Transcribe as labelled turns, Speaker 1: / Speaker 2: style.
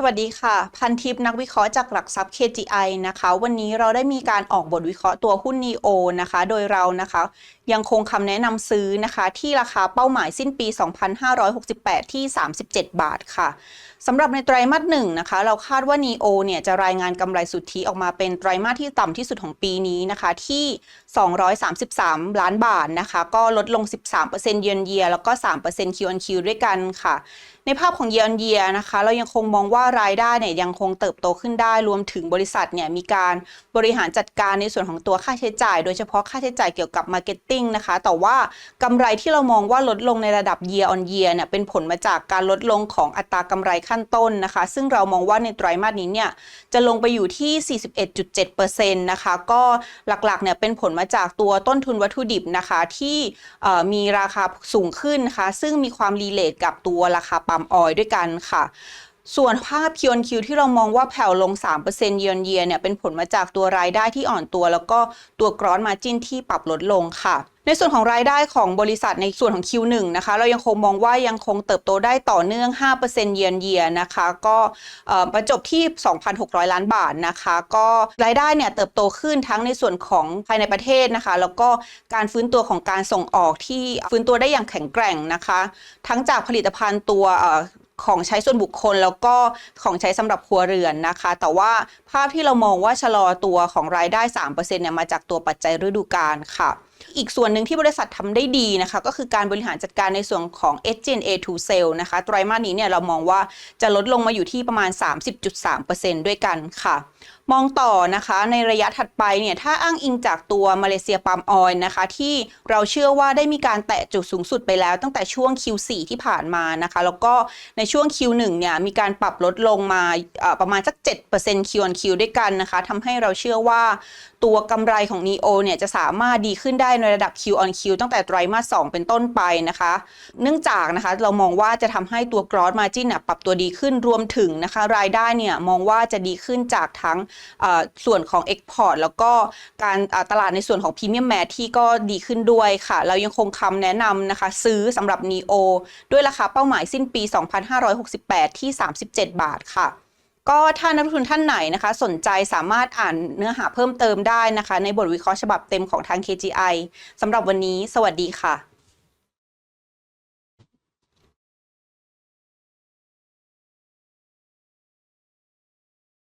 Speaker 1: สวัสดีค่ะ พันทิปนักวิเคราะห์จากหลักทรัพย์ KGI นะคะ วันนี้เราได้มีการออกบทวิเคราะห์ตัวหุ้น NEO นะคะ โดยเรานะคะ ยังคงคำแนะนำซื้อนะคะ ที่ราคาเป้าหมายสิ้นปี 2568 ที่ 37 บาทค่ะสำหรับในไตรมาสหนึ่งนะคะ เราคาดว่า NEO เนี่ยจะรายงานกำไรสุทธิออกมาเป็นไตรมาสที่ต่ำที่สุดของปีนี้นะคะที่ 233 ล้านบาทนะคะ ก็ลดลง 13%เยือนเยียแล้วก็ 3% Q on Q ด้วยกันค่ะ ในภาพของ year on year นะคะ เรายังคงมองว่ารายได้เนี่ยยังคงเติบโตขึ้นได้รวมถึงบริษัทเนี่ยมีการบริหารจัดการในส่วนของตัวค่าใช้จ่าย โดยเฉพาะค่าใช้จ่ายเกี่ยวกับ marketing นะคะ แต่ว่ากำไรที่เรามองว่าลดลงในระดับ year on year เนี่ยเป็นผลมาจากการลดลงของอัตรากำไรขั้นต้นนะคะ ซึ่งเรามองว่าในไตรมาสนี้เนี่ยจะลงไปอยู่ที่ 41.7%นะคะก็หลักๆเนี่ยเป็นผลมาจากตัวต้นทุนวัตถุดิบนะคะที่มีราคาสูงขึ้นนะคะซึ่งมีความรีเลทกับตัวราคาปั๊มออยล์ด้วยกันค่ะ ส่วนภาพ Q on Q ที่เรามองว่าแผ่วลง3% year on year เนี่ยเป็นผลมาจากตัวรายได้ที่อ่อนตัว แล้วก็ตัวกรอนมาจินที่ปรับลดลงค่ะในส่วนของรายได้ของบริษัทในส่วนของ Q1 นะคะ เรายังคงมองว่ายังคงเติบโตได้ต่อเนื่อง5% year on year นะคะ ก็ประจบที่ 2,600 ล้านบาทนะคะ ก็รายได้เนี่ยเติบโตขึ้นทั้งในส่วนของภายในประเทศนะคะ แล้วก็การฟื้นตัวของการส่งออกที่ฟื้นตัวได้อย่างแข็งแกร่งนะคะ ทั้งจากผลิตภัณฑ์ตัว ของใช้ส่วนบุคคลแล้วก็ของใช้สำหรับครัวเรือนนะคะ แต่ว่าภาพที่เรามองว่าชะลอตัวของรายได้ 3%เนี่ยมาจากตัวปัจจัยฤดูกาลค่ะ อีกส่วนหนึ่งที่บริษัททำได้ดีนะคะก็คือการบริหารจัดการในส่วนของ SG&A to sale นะคะไตรมาสนี้เนี่ยเรามองว่าจะลดลงมาอยู่ที่ประมาณ 30.3%ด้วยกันค่ะ มองต่อนะคะในระยะถัดไปเนี่ยถ้าอ้างอิงจากตัวมาเลเซียปาล์มออยล์นะคะที่เราเชื่อว่าได้มีการแตะจุดสูงสุดไปแล้ว ตั้งแต่ช่วง Q4 ที่ผ่านมานะคะแล้วก็ในช่วง Q1 เนี่ยมีการปรับลดลงมาประมาณสัก 7% Q on Q ด้วยกันนะคะทำให้เราเชื่อว่าตัวกำไรของ NEO เนี่ยจะสามารถดีขึ้นได้ในระดับ Q on Q ตั้งแต่ไตรมาส 2 เป็นต้นไปนะคะ เนื่องจากนะคะเรามองว่าจะทำให้ตัว gross margin น่ะปรับตัวดีขึ้นรวมถึงนะคะรายได้เนี่ยมองว่าจะดีขึ้นจากทั้งส่วนของ Export แล้วก็การตลาดในส่วนของ Premium m a t ที่ก็ดีขึ้นด้วยค่ะ เรายังคงคำแนะนำนะคะซื้อสำหรับ NEO ด้วยราคาเป้าหมายสิ้นปี 2568 ที่ 37 บาทค่ะ ก็ถ้านักลงทุนท่านไหนนะคะ สนใจสามารถอ่านเนื้อหาเพิ่มเติมได้นะคะ ในบทวิเคราะห์ฉบับเต็มของทาง KGI สำหรับวันนี้ สวัสดีค่ะ